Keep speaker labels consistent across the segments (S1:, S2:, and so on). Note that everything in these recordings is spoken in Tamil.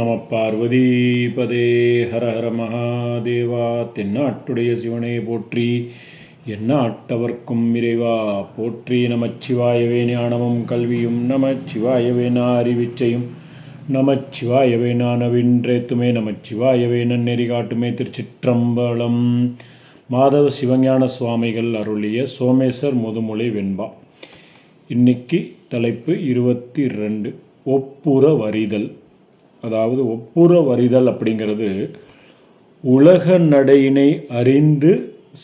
S1: நம பார்வதிபதே. ஹர ஹர மகாதேவா தென்னாட்டுடைய சிவனே போற்றி. எந்நாட்டவர்க்கும் இறைவா போற்றி நமச்சிவாயவே ஞானமும் கல்வியும். நமச்சிவாயவே அறிவிச்சையும் நமச்சிவாயவே நானவின்றேத்துமே நவின்றேத்துமே நமச்சிவாயவே நன்னெறி காட்டுமே திருச்சிற்றம்பலம். மாதவ சிவஞான சுவாமிகள் அருளிய சோமேஸ்வர் முதுமொழி வெண்பா. இன்னைக்கு தலைப்பு இருபத்தி ரெண்டு. ஒப்புற வரிதல் அதாவது ஒப்புற வரிதல் அப்படிங்கிறது உலக நடையினை அறிந்து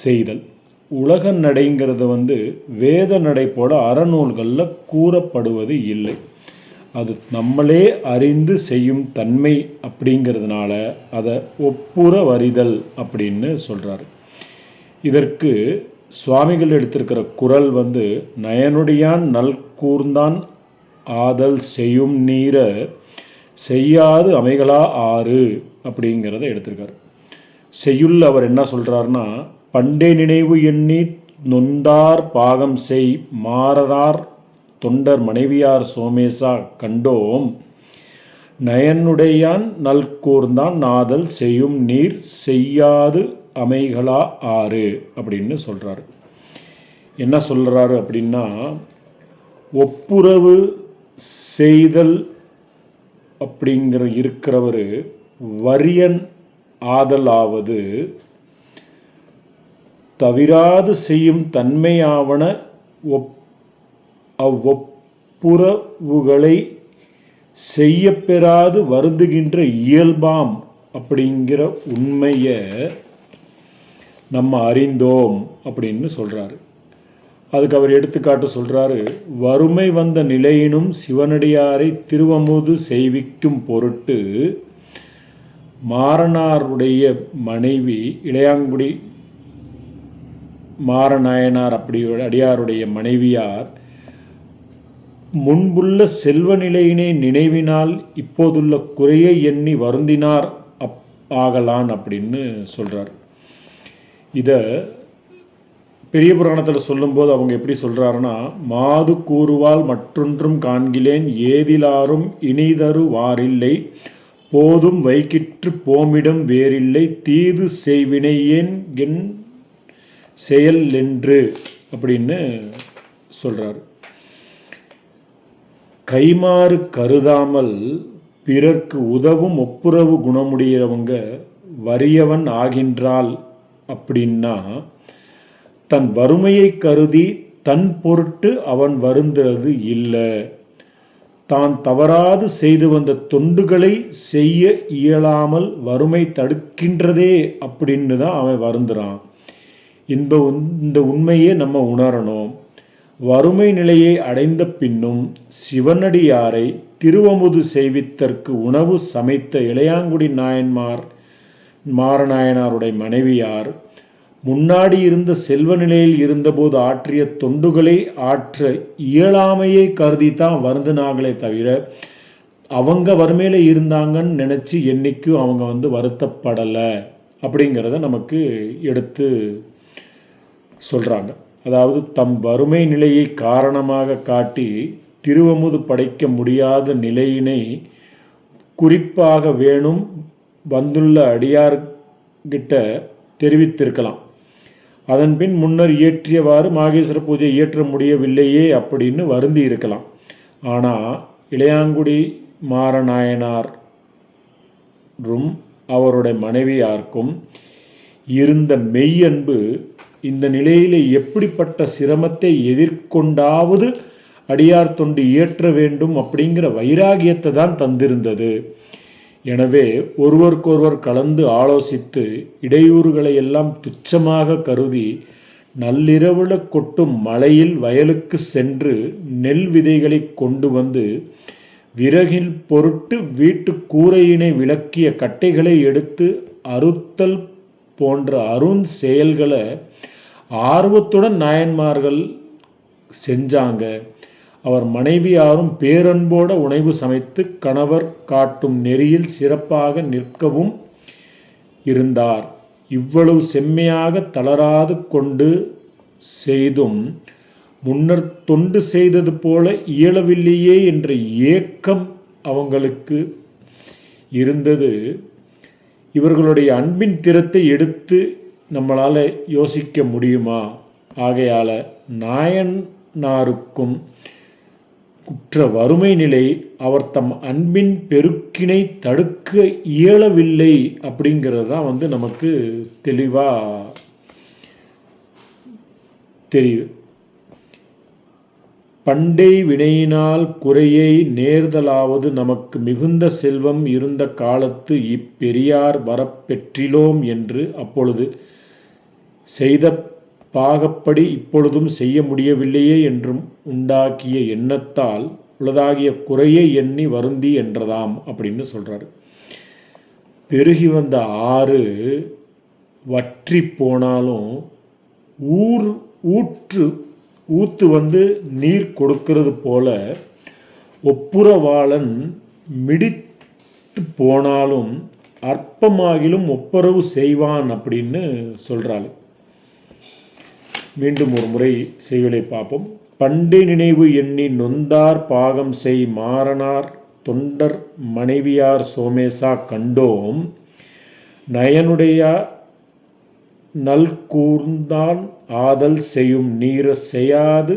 S1: செய்தல். உலக நடைங்கிறது வந்து வேத நடை போல அறநூல்களில் கூறப்படுவது இல்லை. அது நம்மளே அறிந்து செய்யும் தன்மை அப்படிங்கிறதுனால அதை ஒப்புற வரிதல் அப்படின்னு சொல்கிறாரு இதற்கு சுவாமிகள் எடுத்திருக்கிற குரல் வந்து நயனுடையான் நல் கூர்ந்தான் ஆதல் செய்யும் நீர செய்யாது அமைகளா ஆறு அப்படிங்கிறத எடுத்திருக்காரு. செய்யுள் அவர் என்ன சொல்கிறாருன்னா பண்டே நினைவு எண்ணி நொந்தார் பாகம் செய் மாறரார் தொண்டர் மனைவியார் சோமேசா கண்டோம். நயனுடையான் நல்கூர்ந்தான் நாதல் செய்யும் நீர் செய்யாது அமைகளா ஆறு அப்படின்னு சொல்கிறாரு என்ன சொல்கிறாரு அப்படின்னா ஒப்புரவு செய்தல் அப்படிங்கிற இருக்கிறவர் வரியன் ஆதலாவது தவிராது செய்யும் தன்மையாவன ஒப் அவ்வொப்புரவுகளை செய்யப்பெறாது வருந்துகின்ற இயல்பாம் அப்படிங்கிற உண்மையை நம்ம அறிந்தோம் அப்படின்னு சொல்கிறாரு அதுக்கு அவர் எடுத்துக்காட்டு சொல்கிறாரு வறுமை வந்த நிலையினும் சிவனடியாரை திருவமுது செய்விக்கும் பொருட்டு மாறனாருடைய மனைவி இளையாங்குடி மாறநாயனார் அப்படி அடியாருடைய மனைவியார் முன்புள்ள செல்வ நிலையினை நினைவினால் இப்போதுள்ள குறையை எண்ணி வருந்தினார் அப் ஆகலான் அப்படின்னு சொல்கிறார் இதை பெரிய புராணத்தில் சொல்லும்போது அவங்க எப்படி சொல்கிறாருன்னா மாது கூறுவால் மற்றொன்றும் காண்கிலேன் ஏதிலாரும் இனிதரு வாரில்லை போதும் வைக்கிற்று போமிடம் வேறில்லை தீது செய்வினையேன் என் செயல் என்று அப்படின்னு சொல்கிறார் கைமாறு கருதாமல் பிறர்க்கு உதவும் ஒப்புரவு குணமுடையவங்க வறியவன் ஆகின்றால் அப்படின்னா தன் வறுமையை கருதி தன் பொருட்டு அவன் வருந்துறது இல்லை. தான் தவறாது செய்து வந்த தொண்டுகளை செய்ய இயலாமல் வறுமை தடுக்கின்றதே அப்படின்னு தான் அவன் வருந்துறான். இந்த இந்த உண்மையே நம்ம உணரணும். வறுமை நிலையை அடைந்த பின்னும் சிவனடியாரை திருவமுது செய்வித்தற்கு உணவு சமைத்த இளையாங்குடி நாயன்மார் மாரநாயனாருடைய மனைவியார் முன்னாடி இருந்த செல்வ நிலையில் இருந்தபோது ஆற்றிய தொண்டுகளை ஆற்ற இயலாமையை கருதி தான் வருந்தினாங்களே தவிர அவங்க வறுமையில் இருந்தாங்கன்னு நினச்சி என்றைக்கும் அவங்க வந்து வருத்தப்படலை அப்படிங்கிறத நமக்கு எடுத்து சொல்கிறாங்க அதாவது தம் வறுமை நிலையை காரணமாக காட்டி திருவமுது படைக்க முடியாத நிலையினை குறிப்பாக வேணும் வந்துள்ள அடியார்கிட்ட தெரிவித்திருக்கலாம். அதன்பின் முன்னர் இயற்றியவாறு மாகேஸ்வர பூஜை இயற்ற முடியவில்லையே அப்படின்னு வருந்தி இருக்கலாம். ஆனால் இளையாங்குடி மாரநாயனாரும் அவருடைய மனைவியாருக்கும் இருந்த மெய்யன்பு இந்த நிலையில் எப்படிப்பட்ட சிரமத்தை எதிர்கொண்டாவது அடியார் தொண்டு இயற்ற வேண்டும் அப்படிங்கிற வைராகியத்தை தான் தந்திருந்தது. எனவே ஒருவருக்கொருவர் கலந்து ஆலோசித்து இடையூறுகளை எல்லாம் துச்சமாக கருதி நள்ளிரவுல கொட்டும் மலையில் வயலுக்கு சென்று நெல் விதைகளை கொண்டு வந்து விறகில் பொருட்டு வீட்டு கூரையினை விளக்கிய கட்டைகளை எடுத்து அறுத்தல் போன்ற அருண் செயல்களை ஆர்வத்துடன் நாயன்மார்கள் செஞ்சாங்க. அவர் மனைவியாரும் பேரன்போட உணவு சமைத்து கணவர் காட்டும் நெறியில் சிறப்பாக நிற்கவும் இருந்தார். இவ்வளவு செம்மையாக தளராது கொண்டு செய்தும் முன்னர் தொண்டு செய்தது போல இயலவில்லையே என்ற ஏக்கம் அவங்களுக்கு இருந்தது. இவர்களுடைய அன்பின் திறத்தை எடுத்து நம்மளால் யோசிக்க முடியுமா? ஆகையால் நாயனாருக்கும் குற்ற வறுமை நிலை அவர் தம் அன்பின் பெருக்கினை தடுக்க இயலவில்லை அப்படிங்கிறது தான் வந்து நமக்கு தெளிவாக தெரியுது. பண்டை வினையினால் குறையை நேர்தலாவது நமக்கு மிகுந்த செல்வம் இருந்த காலத்து இப்பெரியார் வரப்பெற்றிலோம் என்று அப்பொழுது செய்த பாகப்படி இப்பொழுதும் செய்ய முடியவில்லையே என்றும் உண்டாக்கிய எண்ணத்தால் உளதாகிய குறையை எண்ணி வருந்தி என்றதாம் அப்படின்னு சொல்கிறாரு பெருகி வந்த ஆறு வற்றி போனாலும் ஊர் ஊற்று ஊத்து வந்து நீர் கொடுக்கிறது போல ஒப்புரவாளன் மிடித்து போனாலும் அற்பமாகிலும் ஒப்புரவு செய்வான் அப்படின்னு சொல்கிறாள் மீண்டும் ஒரு முறை செய்வலை பார்ப்போம். பண்டை நினைவு எண்ணி நொந்தார் பாகம் செய் மாறனார் தொண்டர் மனைவியார் சோமேசா கண்டோம். நயனுடைய நல்கூர்ந்தான் ஆதல் செய்யும் நீர செய்யாது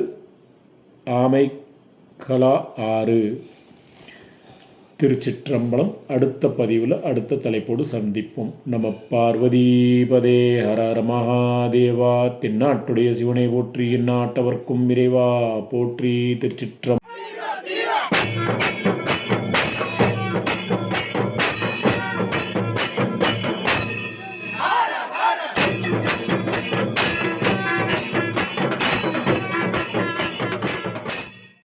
S1: ஆமைக்கலா ஆறு. திருச்சிற்றம்பலம் அடுத்த பதிவில் அடுத்த தலைப்போடு சந்திப்போம். நம்ம பார்வதீபதே. ஹரர மகாதேவா. தென்னாட்டுடைய சிவனை போற்றி இந்நாட்டவர்க்கும் விரைவா போற்றி திருச்சிற்றம்